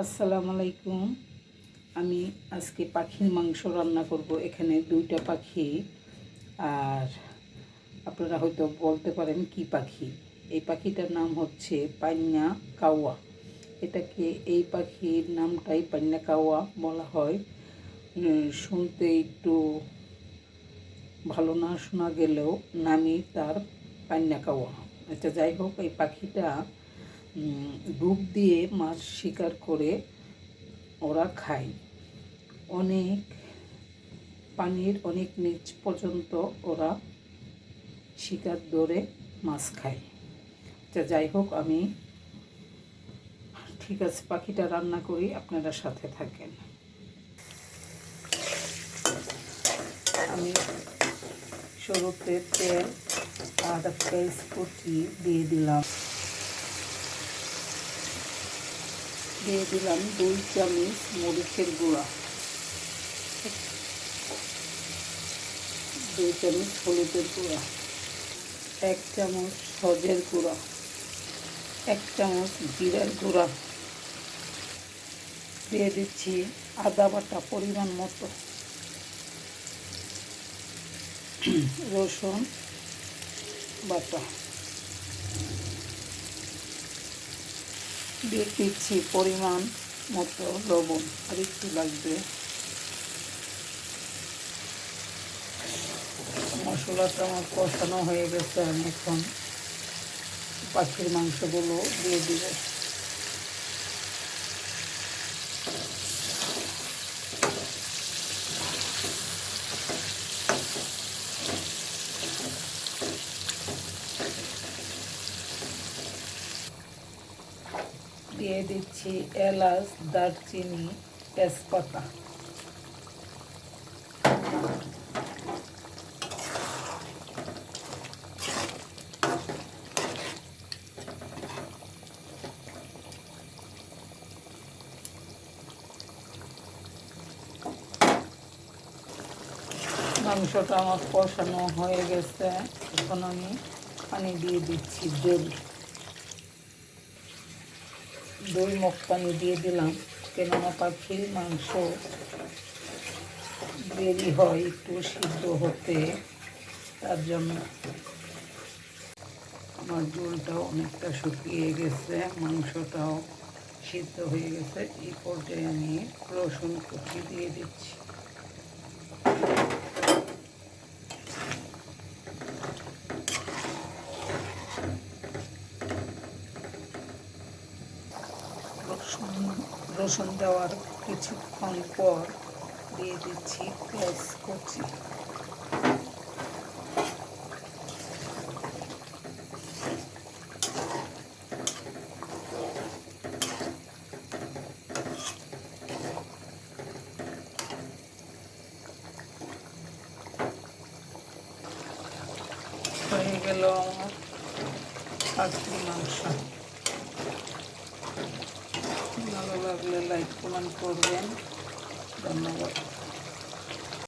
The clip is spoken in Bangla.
আসসালামু আলাইকুম। আমি আজকে পাখির মাংস রান্না করব। এখানে দুইটা পাখি। আর আপনারা হয়তো বলতে পারেন কি পাখি। এই পাখিটার নাম হচ্ছে পান্না কাওয়া। এটাকে এই পাখির নামটাই পান্না কাওয়া বলা হয়। শুনতে একটু ভালো না শোনা গেলেও নামই তার পান্না কাওয়া। আচ্ছা যাই হোক, এই পাখিটা ডুব দিয়ে মাছ শিকার করে ওরা খায়। অনেক পানির অনেক নিচ পর্যন্ত ওরা শিকার ধরে মাছ খায়। তা যাই হোক, আমি ঠিক আছে, পাখিটা রান্না করি, আপনারা সাথে থাকেন। আমি শুরুতে তেল আর পেঁয়াজ কুচি দিয়ে দিলাম। দিয়ে দিলাম দুই চামচ মরিচের গুঁড়া। দুই চামচ হলুদের গুঁড়া, এক চামচ সজের গুঁড়া, এক চামচ জিরার গুঁড়া। দিয়ে দিচ্ছি আদা বাটা পরিমাণ মতো। রসুন বাটা। দিয়ে দিচ্ছি পরিমাণ মতো লবণ, আর একটু লাগবে। মশলাটা আমার কষানো হয়ে গেছে, আমি এখন পাখির মাংসগুলো দিয়ে দিব। দিয়ে দিচ্ছি এলাচ, দারচিনি, তেজপাতা। মাংসটা আমার কষানো হয়ে গেছে। এখন আমি পানি দিয়ে দিচ্ছি জল দই মুখ পানি দিয়ে দিলাম, কেননা পাখির মাংস দেরি হয় একটু সিদ্ধ হতে, তার জন্য আমার জলটাও অনেকটা শুকিয়ে গেছে, মাংসটাও সিদ্ধ হয়ে গেছে। এই পর্যায়ে আমি রসুন কুচি দিয়ে দিচ্ছি রসুন রসুন দেওয়ার কিছুক্ষণ পর দিয়ে দিচ্ছি পেঁয়াজ কুচি হয়ে গেল আমার পাখির মাংস ভালো লাগলে লাইক কমেন্ট করবেন। ধন্যবাদ।